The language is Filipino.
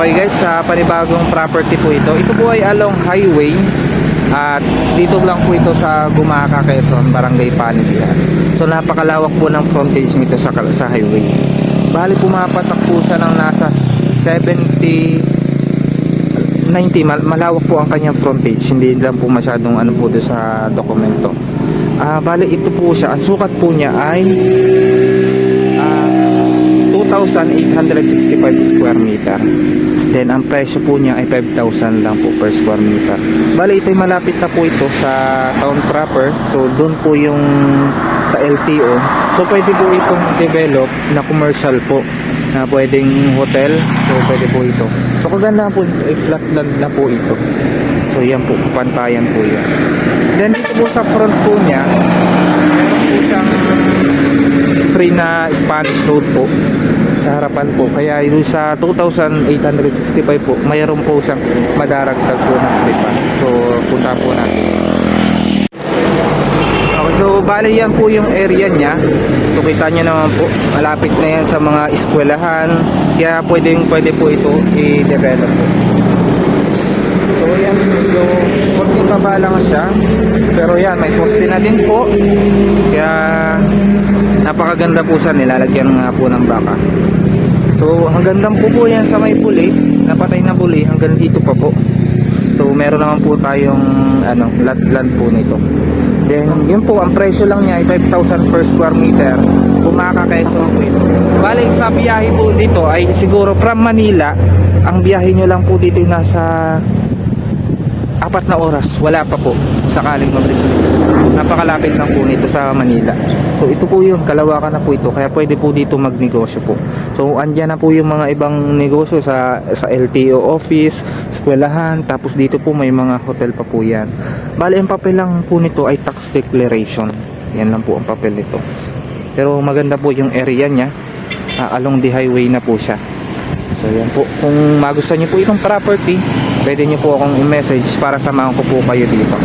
Okay guys, sa panibagong property po ito. Ito po ay along highway at dito lang po ito sa Gumaka, Quezon, Barangay Panitian. So napakalawak po ng frontage nito sa, sa highway. Bali pumapatak po siya ng nasa 70 90 mal- malawak po ang kanyang frontage hindi lang po masyadong ano po doon sa dokumento ah bali ito po siya ang sukat po niya ay ah, 2,865 square meter. Then ang presyo po niya ay 5,000 lang po per square meter. Bali ito ay malapit na po ito sa town proper. So doon po yung sa LTO. So pwede po itong develop na commercial po na pwedeng hotel. So pwede po ito. So kaganda po ay flat land na po ito. So yan po, pantayan po yan. Then dito po sa front po niya, siyang free na Spanish road po sa harapan po. Kaya yung sa 2,865 po, mayroon po siyang madaragdag po ng slipan. So, punta po natin. Bali yan po yung area niya. So kita nyo naman po, malapit na yan sa mga eskwelahan. Kaya pwedeng pwede po ito i-develop. So yan, medyo konting baba lang siya. Pero yan, may poste na din po. Kaya napakaganda po siya, nilalagyan nga po ng baka. So hanggang lang po po yan sa may puli, napatay na puli, hanggang dito pa po. So meron naman po tayong ano, lot land po nito. Then yun po, ang presyo lang niya ay 5,000 per square meter. Kumakakaiso po ito. Balik sa biyahe po dito ay siguro from Manila, ang biyahe nyo lang po dito nasa apat na oras, wala pa po. Sakaling mabilis napakalapit lang po nito sa Manila. So ito po yun, kalawakan na po ito. Kaya pwede po dito magnegosyo po so andyan na po yung mga ibang negosyo sa, sa LTO office eskwelahan, tapos dito po may mga hotel pa po yan. Bali ang papel lang po nito ay tax declaration. Yan lang po ang papel nito. Pero maganda po yung area niya Ah, along the highway na po siya. So yan po, kung magustuhan niyo po itong property, pwede niyo po akong i-message para samahan ko po kayo dito.